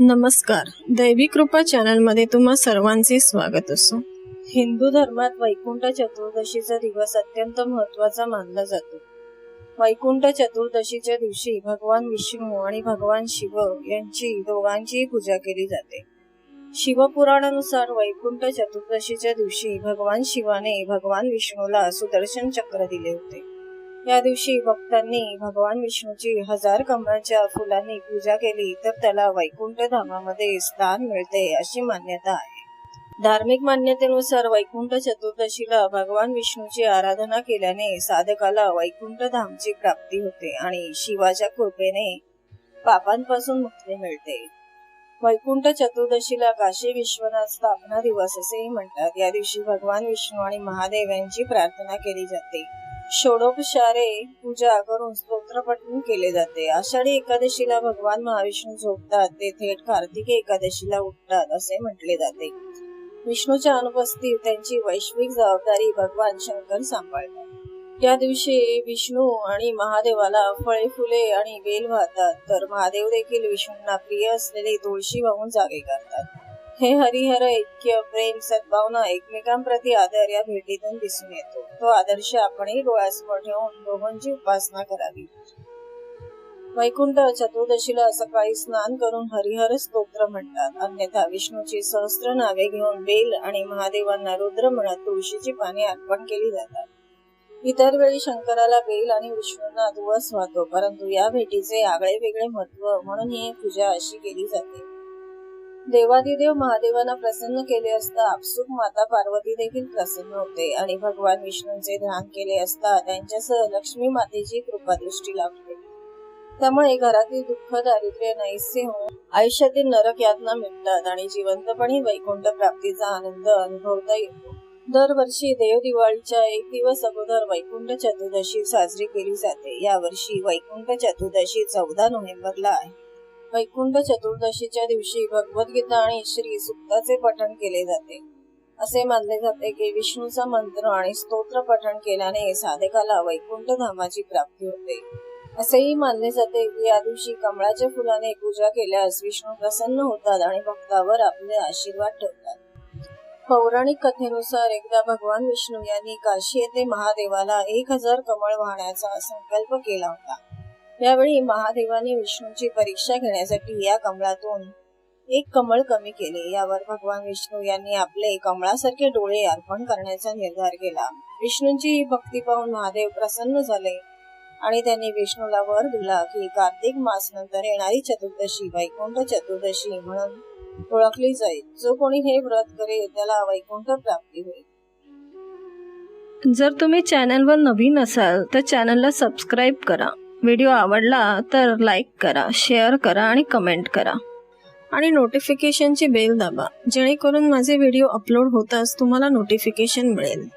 नमस्कार. दैवी कृपा चॅनलमध्ये तुम्हा सर्वांचे स्वागत असो. हिंदू धर्मात वैकुंठ चतुर्दशीचा दिवस अत्यंत महत्त्वाचा मानला जातो. वैकुंठ चतुर्दशीच्या दिवशी भगवान विष्णू आणि भगवान शिव यांची दोघांचीही पूजा केली जाते. शिवपुराणानुसार वैकुंठ चतुर्दशीच्या दिवशी भगवान शिवाने भगवान विष्णूला सुदर्शन चक्र दिले होते. या दिवशी भक्तांनी भगवान विष्णूची हजार कमळाच्या फुलांनी पूजा केली तर त्याला वैकुंठ धामामध्ये स्थान मिळते अशी मान्यता आहे. धार्मिक मान्यतेनुसार वैकुंठ चतुर्दशीला भगवान विष्णूची आराधना केल्याने साधकाला वैकुंठ धामची प्राप्ती होते आणि शिवाच्या कृपेने पापांपासून मुक्ती मिळते. वैकुंठ चतुर्दशीला काशी विश्वनाथ स्थापना दिवस असेही म्हणतात. या दिवशी भगवान विष्णू आणि महादेव यांची प्रार्थना केली जाते. षोडोपचारे पूजा करून स्तोत्र पठण केले जाते. आषाढी एकादशीला भगवान महाविष्णू झोपतात. ते थेट कार्तिकी एकादशीला उठतात असे म्हटले जाते. विष्णूच्या अनुपस्थित त्यांची वैश्विक जबाबदारी भगवान शंकर सांभाळतात. या दिवशी विष्णू आणि महादेवाला फळे फुले आणि बेल वाहतात. तर महादेव देखील विष्णूंना प्रिय असलेली तुळशी वाहून जागे करतात. हे हरिहर ऐक्य प्रेम सद्भावना एकमेकांप्रती आदर या भेटीतून दिसून येतो. तो आदर्श आपणही डोळ्यासमोर ठेवून दोघांची उपासना करावी. वैकुंठ चतुर्दशीला सकाळी स्नान करून हरिहर स्तोत्र म्हणतात. अन्यथा विष्णूची सहस्त्र नावे घेऊन बेल आणि महादेवांना रुद्र म्हणत तुळशीची पाने अर्पण केली जातात. इतर वेळी शंकराला बेल आणि विष्णूंना दिवस वाहतो परंतु या भेटीचे आगळे वेगळे महत्त्व म्हणून ही पूजा अशी केली जाते. देवादिदेव महादेवांना प्रसन्न केले असता आपसुक माता पार्वती देखील प्रसन्न होते आणि भगवान विष्णूंचे ध्यान केले असता त्यांच्यासह लक्ष्मी मातेची कृपा दृष्टी लागते त्यामुळे घरातील दुःख दारिद्र्य नैस्य होऊन आयुष्यातील नरक यातना मिटतात आणि जिवंतपणे वैकुंठ प्राप्तीचा आनंद अनुभवता येतो. दरवर्षी देव दिवाळीच्या एक दिवस अगोदर वैकुंठ चतुर्दशी साजरी केली जाते. यावर्षी वैकुंठ चतुर्दशी चौदा नोव्हेंबरला आहे. वैकुंठ चतुर्दशीच्या दिवशी भगवद्गीता आणि श्री सुक्ताचे पठण केले जाते. असे मानले जाते की विष्णूचा मंत्र आणि स्तोत्र पठण केल्याने साधकाला वैकुंठ धामाची प्राप्ती होते. असेही मानले जाते की या दिवशी कमळाच्या फुलाने पूजा केल्यास विष्णू प्रसन्न होतात आणि भक्तावर आपले आशीर्वाद ठेवतात. पौराणिक कथेनुसार एकदा भगवान विष्णू यांनी काशी येथे महादेवाला एक हजार कमळ वाहण्याचा संकल्प केला होता. यावेळी महादेवाने विष्णूची परीक्षा घेण्यासाठी या कमळातून एक कमळ कमी केले. यावर भगवान विष्णू यांनी आपले कमळासारखे डोळे अर्पण करण्याचा निर्धार केला. विष्णूंची ही भक्ती पाहून महादेव प्रसन्न झाले आणि त्यांनी विष्णूला वर दिला की कार्तिक मास नंतर येणारी चतुर्दशी वैकुंठ चतुर्दशी म्हणून ओळखली जाईल. जो कोणी हे व्रत करेल त्याला वैकुंठ प्राप्ती होईल. जर तुम्ही चॅनलवर नवीन असाल तर चॅनलला सबस्क्राईब करा. व्हिडिओ आवडला तर लाईक करा शेअर करा आणि कमेंट करा. आणि नोटिफिकेशनची बेल दाबा जेणेकरून माझे व्हिडिओ अपलोड होताच तुम्हाला नोटिफिकेशन मिळेल.